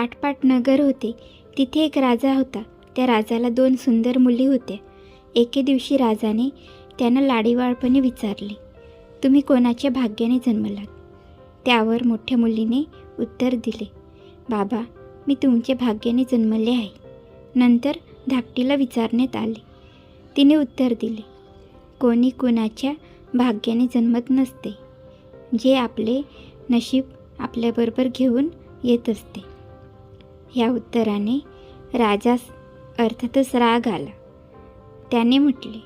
आटपाट नगर होते. तिथे एक राजा होता. त्या राजाला दोन सुंदर मुली होत्या. एके दिवशी राजाने त्यांना लाडीवाळपणे विचारले तुम्ही कोणाच्या भाग्याने जन्मलात? त्यावर मोठ्या मुलीने उत्तर दिले बाबा मी तुमच्या भाग्याने जन्मले आहे. नंतर धाकटीला विचारण्यात आले. तिने उत्तर दिले कोणी कुणाच्या भाग्याने जन्मत नसते. जे आपले नशीब आपल्याबरोबर घेऊन येत असते. ह्या उत्तराने राजास अर्थातच राग आला. त्याने म्हटले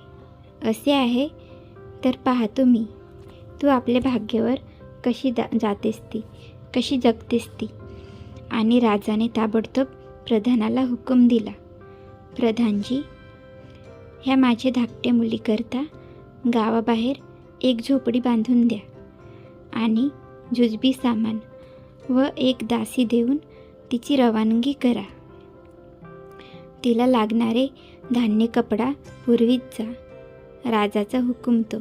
असे आहे तर पाहतो मी. तू आपल्या भाग्यावर कशी दा जातेस ती कशी जगतेस ती? आणि राजाने ताबडतोब प्रधानाला हुकूम दिला. प्रधानजी ह्या माझ्या धाकट्या मुलीकरता गावाबाहेर एक झोपडी बांधून द्या आणि जुजबी सामान व एक दासी देऊन तिची रवानगी करा. तिला लागणारे धान्य कपडा पूर्वीच जा. राजाचा हुकुम तो.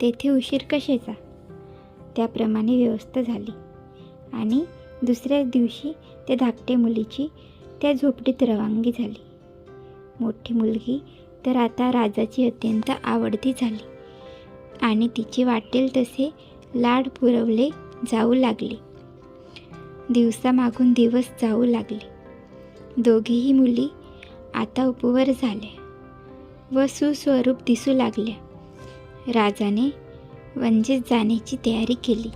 तेथे उशीर कशाचा त्याप्रमाणे व्यवस्था झाली. आणि दुसऱ्या दिवशी त्या धाकट्या मुलीची त्या झोपडीत रवानगी झाली. मोठी मुलगी तर आता राजाची अत्यंत आवडती झाली. आणि तिचे वाटेल तसे लाड पुरवले जाऊ लागले. दिवसामागून दिवस जाऊ लागले. दोघीही मुली आता उपवर झाल्या व सुस्वरूप दिसू लागल्या. राजाने वंजेत जाण्याची तयारी केली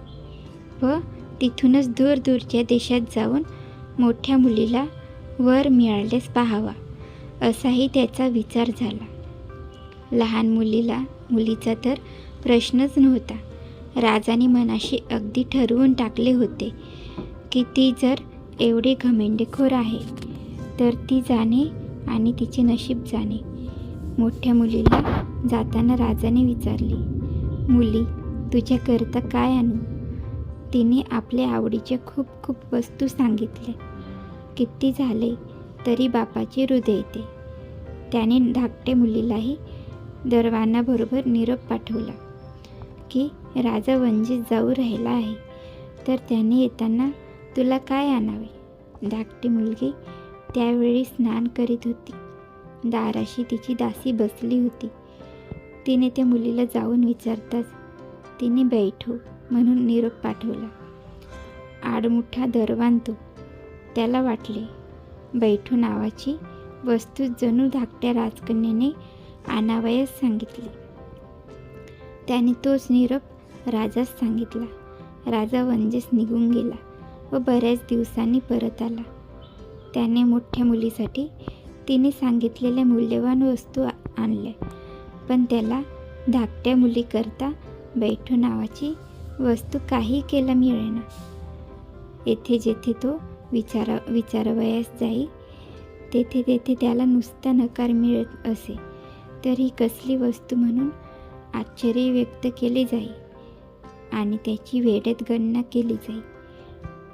व तिथूनच दूर दूरच्या देशात जाऊन मोठ्या मुलीला वर मिळालेस पाहावा असाही त्याचा विचार झाला. लहान मुलीला मुलीचा तर प्रश्नच नव्हता. राजाने मनाशी अगदी ठरवून टाकले होते की ती जर एवढी घमेंडेखोर आहे तर ती जाणे आणि तिचे नशीब जाणे. मोठ्या मुलीला जाताना राजाने विचारले मुली तुझ्याकरता काय आणू? तिने आपल्या आवडीच्या खूप खूप वस्तू सांगितल्या किती झाले तरी बापाचे हृदय येते. त्याने धाकट्या मुलीलाही दरवानाबरोबर निरोप पाठवला की राजा वंजित जाऊ राहिला आहे. तर त्याने येताना तुला काय आणावे? धाकटी मुलगी त्यावेळी स्नान करीत होती. दाराशी तिची दासी बसली होती. तिने त्या मुलीला जाऊन विचारताच तिने बैठो म्हणून निरोप पाठवला. आडमुठा दरवान तो. त्याला वाटले बैठू नावाची वस्तू जणू धाकट्या राजकन्याने आणावयास सांगितली. त्याने तोच निरोप राजास सांगितला. राजा वंजेस निघून गेला. व बऱ्याच दिवसांनी परत आला. त्याने मोठ्या मुलीसाठी तिने सांगितलेल्या मूल्यवान वस्तू आणल्या. पण त्याला धाकट्या मुलीकरता बैठू नावाची वस्तू काही केला मिळेना. येथे जेथे तो विचारा विचारवयास जाई तेथे तेथे त्याला नुसता नकार मिळत असे. तर ही कसली वस्तू म्हणून आश्चर्य व्यक्त केले जाई आणि त्याची वेळेत गणना केली जाई.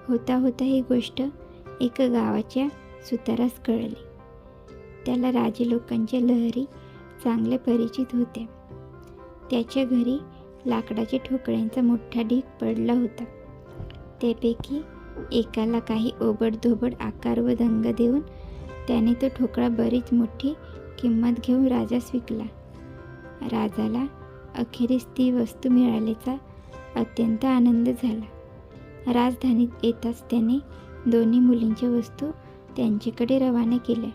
होता होता ही गोष्ट एका गावाच्या सुतारास कळली. त्याला राजे लोकांच्या लहरी चांगल्या परिचित होत्या. त्याच्या घरी लाकडाच्या ठोकळ्यांचा मोठा ढीग पडला होता. त्यापैकी एकाला काही ओबडधोबड आकार व दंग देऊन त्याने तो ठोकळा बरीच मोठी किंमत घेऊन राजास विकला राजाला अखेरीस ती वस्तू मिळाल्याचा अत्यंत आनंद झाला. राजधानीत येताच त्याने दोन्ही मुलींच्या वस्तू त्यांच्याकडे रवाना केल्या.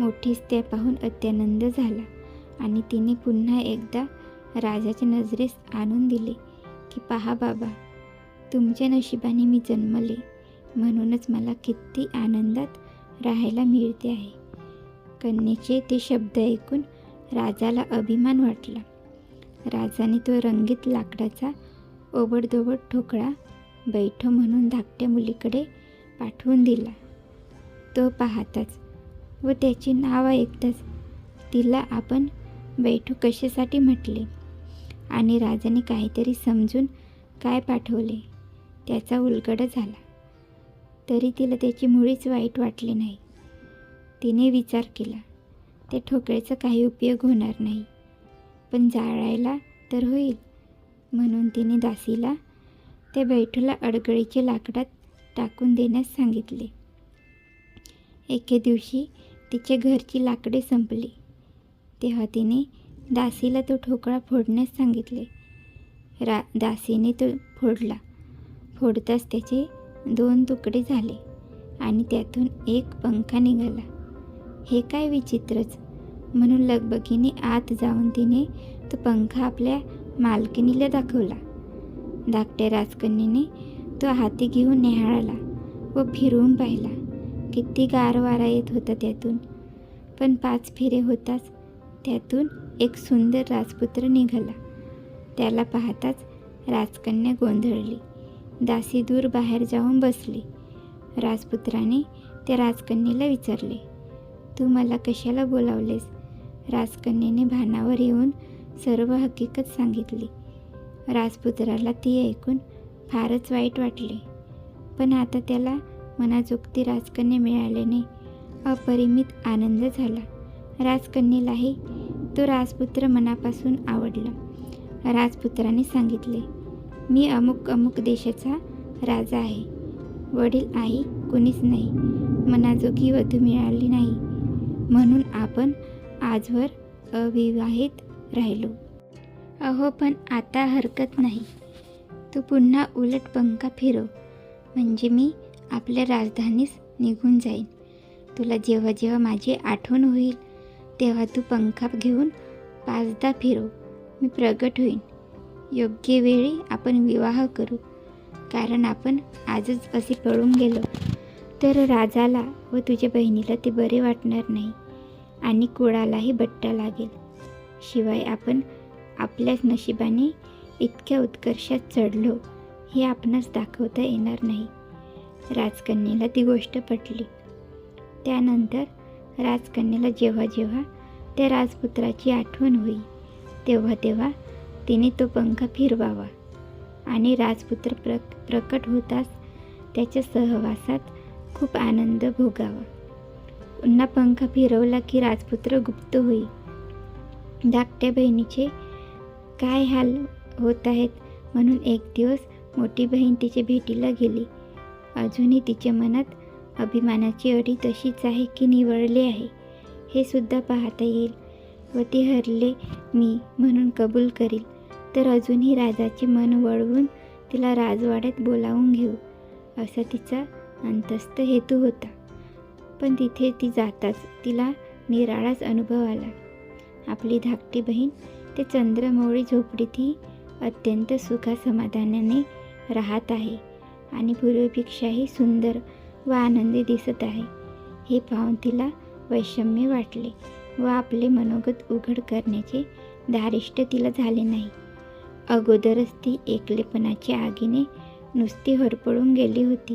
मोठीच त्या पाहून अत्यानंद झाला आणि तिने पुन्हा एकदा राजाच्या नजरेस आणून दिले की पहा बाबा तुमच्या नशिबाने मी जन्मले. म्हणूनच मला किती आनंदात राहायला मिळते आहे. कन्येचे ते शब्द ऐकून राजाला अभिमान वाटला. राजाने तो रंगीत लाकडाचा ओबडधोबड ठोकळा बैठो म्हणून धाकट्या मुलीकडे पाठवून दिला. तो पाहताच व त्याचे नाव ऐकताच तिला आपण बैठू कशासाठी म्हटले? आणि राजाने काहीतरी समजून काय पाठवले? त्याचा उलगडा झाला. तरी तिला त्याची मुळीच वाईट वाटली नाही. तिने विचार केला त्या ठोकळ्याचा काही उपयोग होणार नाही. पण जाळायला तर होईल. म्हणून तिने दासीला त्या बैठूला अडगळीचे लाकडात टाकून देण्यास सांगितले. एके दिवशी तिच्या घरची लाकडे संपली. तेव्हा तिने दासीला तो ठोकळा फोडण्यास सांगितले. रा दासीने तो फोडला. फोडताच त्याचे दोन तुकडे झाले आणि त्यातून एक पंखा निघाला. हे काय विचित्रच! म्हणून लगबगीने आत जाऊन तिने तो पंखा आपल्या मालकिनीला दाखवला. धाकट्या राजकन्याने तो हाती घेऊन निहाळाला व फिरवून पाहिला. किती गार वारा येत होता त्यातून. पण पाच फेरे होताच त्यातून एक सुंदर राजपुत्र निघाला. त्याला पाहताच राजकन्या गोंधळली. दासी दूर बाहेर जाऊन बसली. राजपुत्राने त्या राजकन्येला विचारले तू मला कशाला बोलावलेस? राजकन्येने भानावर येऊन सर्व हकीकत सांगितली. राजपुत्राला ती ऐकून फारच वाईट वाटले. पण आता त्याला मनाजोगती राजकन्या मिळाल्याने अपरिमित आनंद झाला. राजकन्येलाही तो राजपुत्र मनापासून आवडला. राजपुत्राने सांगितले मी अमुक अमुक देशाचा राजा आहे. वडील आई कुणीच नाही. मनाजोगी वधू मिळाली नाही. म्हणून आपण आजवर अविवाहित राहिलो. अहो पण आता हरकत नाही. तू पुन्हा उलट पंखा फिरव. म्हणजे मी आपल्या राजधानीस निघून जाईन. तुला जेव्हा जेव्हा माझी आठवण होईल तेव्हा तू पंखा घेऊन पाचदा फिरव. मी प्रगट होईन. योग्य वेळी आपण विवाह करू. कारण आपण आजच असे पळून गेलो. तर राजाला व तुझ्या बहिणीला ते बरे वाटणार नाही. आणि कुळालाही बट्टा लागेल. शिवाय आपण आपल्याच नशिबाने इतक्या उत्कर्षात चढलो हे आपणास दाखवता येणार नाही. राजकन्येला ती गोष्ट पटली. त्यानंतर राजकन्येला जेव्हा जेव्हा त्या राजपुत्राची आठवण होई तेव्हा तेव्हा तिने तो पंख फिरवावा आणि राजपुत्र प्र प्रकट होताच त्याच्या सहवासात खूप आनंद भोगावा. पुन्हा पंख फिरवला की राजपुत्र गुप्त होई. धाकट्या बहिणीचे काय हाल होत आहेत? म्हणून एक दिवस मोठी बहीण तिच्या भेटीला गेली. अजूनही तिच्या मनात अभिमानाची अडी तशीच आहे की निवळली आहे हे सुद्धा पाहता येईल. व ती हरले मी म्हणून कबूल करील. तर अजूनही राजाचे मन वळवून तिला राजवाड्यात बोलावून घेऊ असा तिचा अंतस्थ हेतू होता. पण तिथे ती जाताच तिला निराळाच अनुभव आला. आपली धाकटी बहीण ते चंद्रमौळी झोपडीतही अत्यंत सुखासमाधानाने राहत आहे आणि पूर्वीपेक्षाही सुंदर व आनंदी दिसत आहे. हे पाहून तिला वैषम्य वाटले व आपले मनोगत उघड करण्याचे धारिष्ट तिला झाले नाही. अगोदरच ती एकलेपणाच्या आगीने नुसती होरपळून गेली होती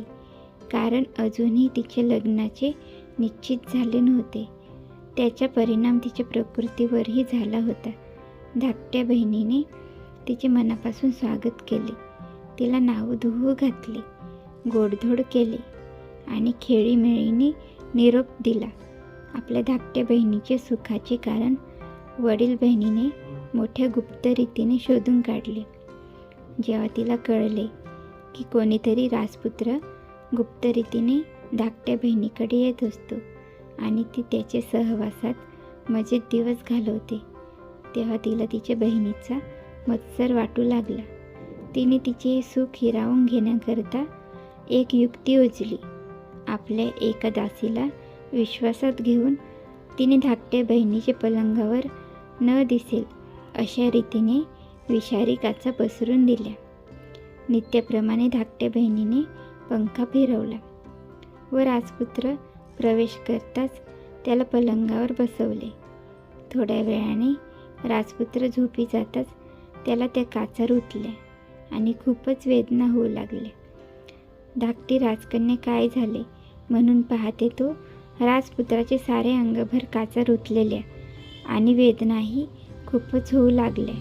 कारण अजूनही तिचे लग्नाचे निश्चित झाले नव्हते. त्याचा परिणाम तिच्या प्रकृतीवरही झाला होता. धाकट्या बहिणीने तिचे मनापासून स्वागत केले. तिला नावधुवू घातले गोडधोड केले आणि खेळीमेळीने निरोप दिला. आपल्या धाकट्या बहिणीचे सुखाचे कारण वडील बहिणीने मोठ्या गुप्त रीतीने शोधून काढले. जेव्हा तिला कळले की कोणीतरी राजपुत्र गुप्त रीतीने धाकट्या बहिणीकडे येत असतो आणि ती त्याच्या सहवासात मजेत दिवस घालवते तेव्हा तिला तिच्या बहिणीचा मत्सर वाटू लागला. तिने तिचे सुख हिरावून घेण्याकरता एक युक्ती उजली आपल्या एका दासीला विश्वासात घेऊन तिने धाकट्या बहिणीच्या पलंगावर न दिसेल अशा रीतीने विषारी काचा पसरून दिल्या. नित्याप्रमाणे धाकट्या बहिणीने पंखा फिरवला व राजपुत्र प्रवेश करताच त्याला पलंगावर बसवले. थोड्या वेळाने राजपुत्र झोपी जाताच त्याला त्या काचा रुतल्या आणि खूपच वेदना होऊ लागल्या धाकटी राजकन्या काय झाले म्हणून पाहते तो राजपुत्राचे सारे अंगभर काचा रुतलेल्या आणि वेदनाही खूपच होऊ लागल्या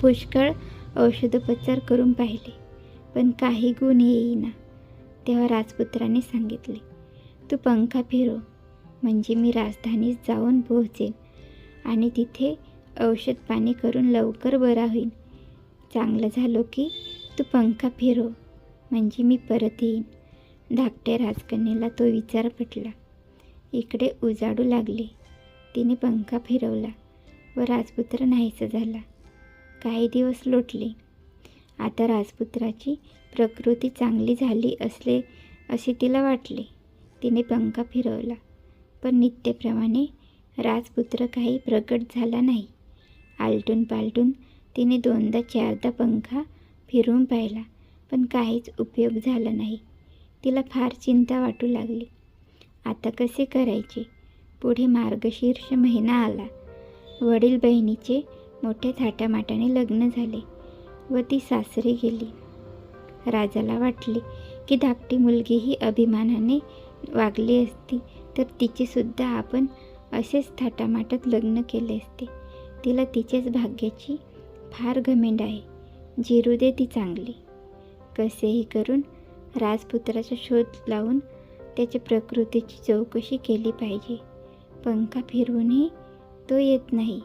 पुष्कळ औषधोपचार करून पाहिले पण काही गुण येईना तेव्हा राजपुत्राने सांगितले तू पंखा फिरव म्हणजे मी राजधानीत जाऊन पोहोचेन. आणि तिथे औषध पाणी करून लवकर बरा होईन. चांगलं झालो की तू पंखा फिरव म्हणजे मी परत येईन. धाकट्या राजकन्याला तो विचार पटला. इकडे उजाडू लागले. तिने पंखा फिरवला व राजपुत्र नाहीसा झाला. काही दिवस लोटले. आता राजपुत्राची प्रकृती चांगली झाली असले असे तिला वाटले. तिने पंखा फिरवला. पण नित्यप्रमाणे राजपुत्र काही प्रकट झाला नाही. आलटून पालटून तिने दोनदा चारदा पंखा फिरून पाहिला पण काहीच उपयोग झाला नाही. तिला फार चिंता वाटू लागली. आता कसे करायचे? पुढे मार्गशीर्ष महिना आला. वडील बहिणीचे मोठ्या थाटामाटाने लग्न झाले व ती सासरी गेली. राजाला वाटले की धाकटी मुलगीही अभिमानाने वागली असती तर तिचेसुद्धा आपण असेच थाटामाटात लग्न केले असते. तिला तिच्याच भाग्याची फार घमेंड आहे. जिरू दे ती चांगली. कसेही करून राजपुत्राचा शोध लावून त्याच्या प्रकृतीची चौकशी केली पाहिजे. पंखा फिरवूनही तो येत नाही.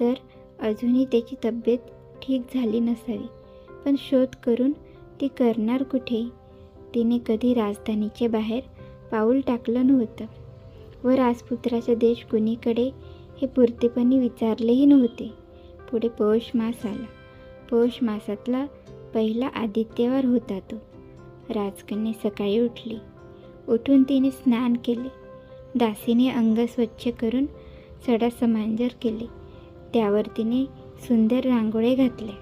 तर अजूनही त्याची तब्येत ठीक झाली नसावी. पण शोध करून ती करणार कुठे? तिने कधी राजधानीच्या बाहेर पाऊल टाकलं नव्हतं. व राजपुत्राचा देश कुणीकडे हे पुरतेपणी विचारलेही नव्हते. पुढे पौष मास आला. पौष मासातला पहिला आदित्यवार होता तो. राजकन्या सकाळी उठली. उठून तिने स्नान केले. दासीने अंग स्वच्छ करून सडा समांजर केले. त्यावर तिने सुंदर रांगोळे घातले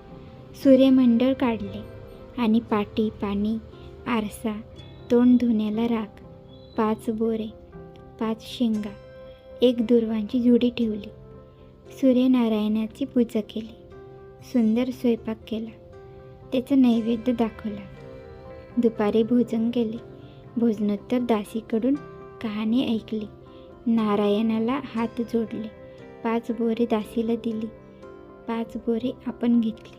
सूर्यमंडळ काढले आणि पाटी पाणी आरसा तोंड धुण्याला राख पाच बोरे पाच शेंगा एक दुर्वांची जुडी ठेवली. सूर्यनारायणाची पूजा केली. सुंदर स्वयंपाक केला. त्याचा नैवेद्य दाखवला. दुपारी भोजन केले. भोजनोत्तर दासीकडून कहाणी ऐकली. नारायणाला हात जोडले. पाच बोरे दासीला दिली. पाच बोरे आपण घेतली.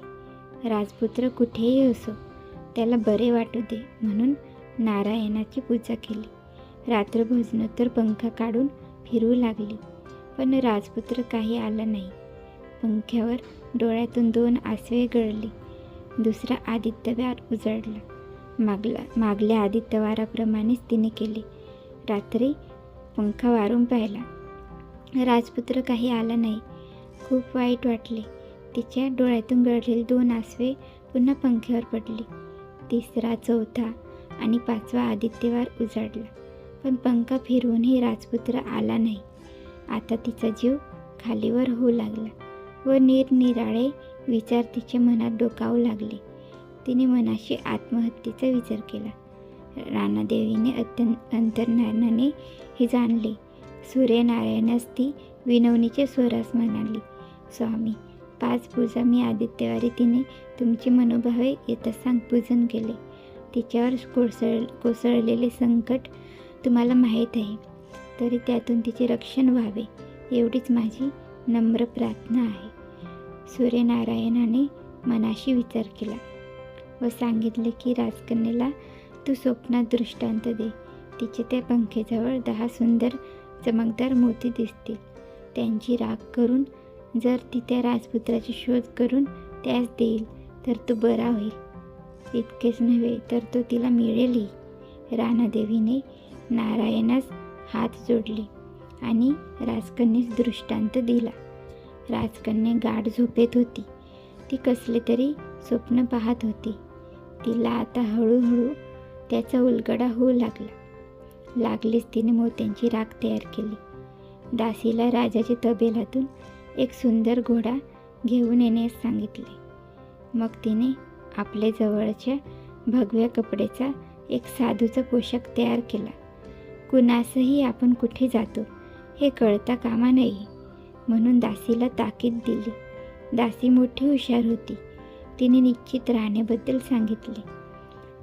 राजपुत्र कुठेही असो त्याला बरे वाटू दे म्हणून नारायणाची पूजा केली. रात्र तर पंखा काढून फिरू लागली. पण राजपुत्र काही आला नाही. पंख्यावर डोळ्यातून दोन आसवे गळले. दुसरा आदित्यवार उजळला. मागला मागल्या आदित्यवाराप्रमाणेच तिने केले. रात्री पंखा वारून पाहिला. राजपुत्र काही आला नाही. खूप वाईट वाटले. तिच्या डोळ्यातून गळलेले दोन आसवे पुन्हा पंख्यावर पडले. तिसरा चौथा आणि पाचवा आदित्यवार उजाडला पण पंखा फिरवूनही राजपुत्र आला नाही. आता तिचा जीव खालीवर होऊ लागला व निरनिराळे विचार तिच्या मनात डोकावू लागले. तिने मनाशी आत्महत्येचा विचार केला. राणादेवीने अत्यंत अंतर्ज्ञानाने हे जाणले. सूर्यनारायणास ती विनवणीच्या स्वरास म्हणाली. स्वामी पाच पूजा मी आदित्यवारी तिने तुमची मनोभावे येता सांग पूजन केले. तिच्यावर कोसळ कोसळलेले संकट तुम्हाला माहीत आहे. तरी त्यातून तिचे रक्षण व्हावे एवढीच माझी नम्र प्रार्थना आहे. सूर्यनारायणाने मनाशी विचार केला व सांगितले की राजकन्येला तू स्वप्नात दृष्टांत दे. तिचे त्या पंखेजवळ दहा सुंदर चमकदार मोती दिसतील. त्यांची राग करून जर ती त्या राजपुत्राची शोध करून त्यास देईल तर तो बरा होईल. इतकेच नव्हे तर तो तिला मिळेलही. राणादेवीने नारायणास हात जोडले आणि राजकन्येस दृष्टांत दिला. राजकन्या गाढ झोपेत होती. ती कसले तरी स्वप्न पाहत होती. तिला आता हळूहळू त्याचा उलगडा होऊ लागला. लागलीच तिने मोत्यांची राख तयार केली. दासीला राजाच्या तबेलातून एक सुंदर घोडा घेऊन येण्यास सांगितले. मग तिने आपल्या जवळच्या भगव्या कपड्याचा एक साधूचा पोशाख तयार केला. कुणासही आपण कुठे जातो हे कळता कामा नाही म्हणून दासीला ताकीद दिली. दासी मोठी हुशार होती. तिने निश्चित राहण्याबद्दल सांगितले.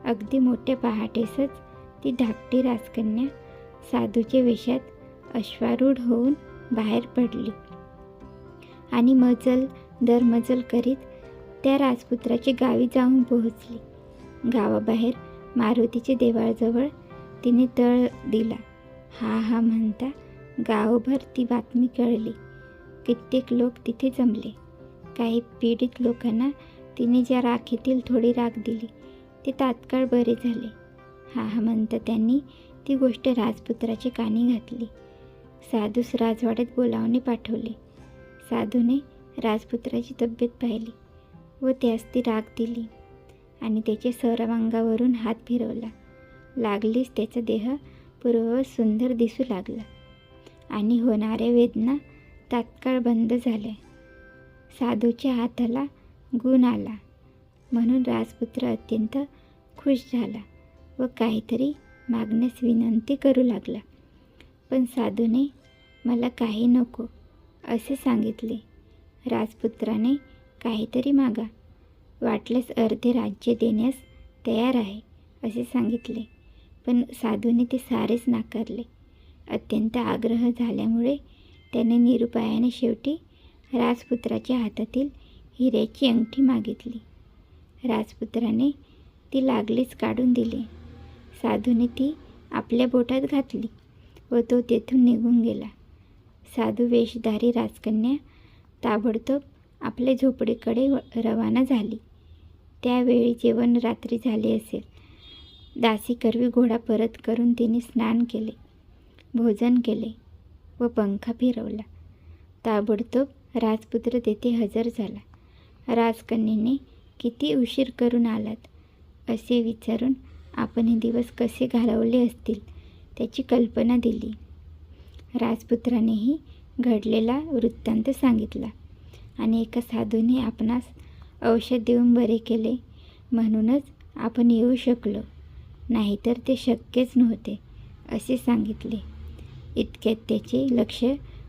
अगदी मोठ्या पहाटेसच ती धाकटी राजकन्या साधूच्या वेशात अश्वारूढ होऊन बाहेर पडली. आणि मजल दरमजल करीत त्या राजपुत्राची गावी जाऊन पोहोचली. गावाबाहेर मारुतीचे देवाळजवळ तिने तळ दिला. हा हा म्हणता गावभर ती बातमी कळली. कित्येक लोक तिथे जमले. काही पीडित लोकांना तिने ज्या राखेतील थोडी राख दिली ते तात्काळ बरे झाले. हा हा म्हणता त्यांनी ती गोष्ट राजपुत्राची कानी घातली. साधूस राजवाड्यात बोलावणे पाठवले. साधूने राजपुत्राची तब्येत पाहिली व त्यास ती राग दिली आणि त्याच्या सर्वांगावरून हात फिरवला. लागलीच त्याचा देह पूर्ववत सुंदर दिसू लागला. आणि होणाऱ्या वेदना तात्काळ बंद झाल्या. साधूच्या हाताला गुण आला. म्हणून राजपुत्र अत्यंत खुश झाला व काहीतरी मागण्यास विनंती करू लागला. पण साधूने मला काही नको असे सांगितले. राजपुत्राने काहीतरी मागा. वाटल्यास अर्धे राज्य देण्यास तयार आहे असे सांगितले. पण साधूने ते सारेच नाकारले. अत्यंत आग्रह झाल्यामुळे त्याने निरुपायाने शेवटी राजपुत्राच्या हातातील हिऱ्याची अंगठी मागितली. राजपुत्राने ती लागलीच काढून दिली. साधूने ती आपल्या बोटात घातली व तो तेथून निघून गेला. साधू वेशधारी राजकन्या ताबडतोब आपल्या झोपडीकडे व- रवाना झाली. त्यावेळी जेवण रात्री झाले असेल. दासी करवी घोडा परत करून तिने स्नान केले भोजन केले व पंखा फिरवला. ताबडतोब राजपुत्र तेथे हजर झाला. राजकन्येने किती उशीर करून आलात? असे विचारून आपण हे दिवस कसे घालवले असतील त्याची कल्पना दिली. राजपुत्रानेही घडलेला वृत्तांत सांगितला आणि एका साधूने आपणास औषध देऊन बरे केले म्हणूनच आपण येऊ शकलो. नाहीतर ते शक्यच नव्हते असे सांगितले. इतक्यात त्याचे लक्ष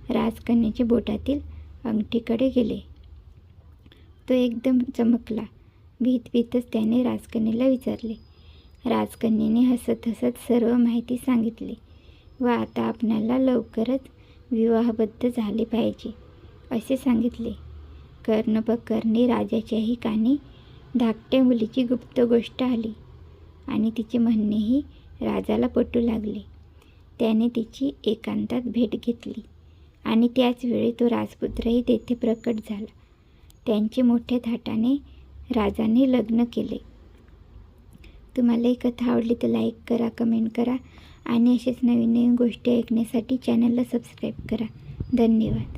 राजकन्याच्या बोटातील अंगठीकडे गेले. तो एकदम चमकला. भीत भीतच त्याने राजकन्याला विचारले. राजकन्याने हसत हसत सर्व माहिती सांगितली व आता आपणाला लवकरच विवाहबद्ध झाले पाहिजे असे सांगितले. कर्णपकर्णी राजाच्याही कानी धाकट्या मुलीची गुप्त गोष्ट आली. आणि तिचे म्हणणेही राजाला पटू लागले. त्याने तिची एकांतात भेट घेतली आणि त्याच वेळी तो राजपुत्रही तेथे प्रकट झाला. त्यांचे मोठ्या थाटाने राजाने लग्न केले. तुम्हाला ही कथा आवडली तर लाईक करा कमेंट करा आणि असेच नवीन नवीन गोष्टी ऐकण्यासाठी चॅनलला सबस्क्राईब करा. धन्यवाद.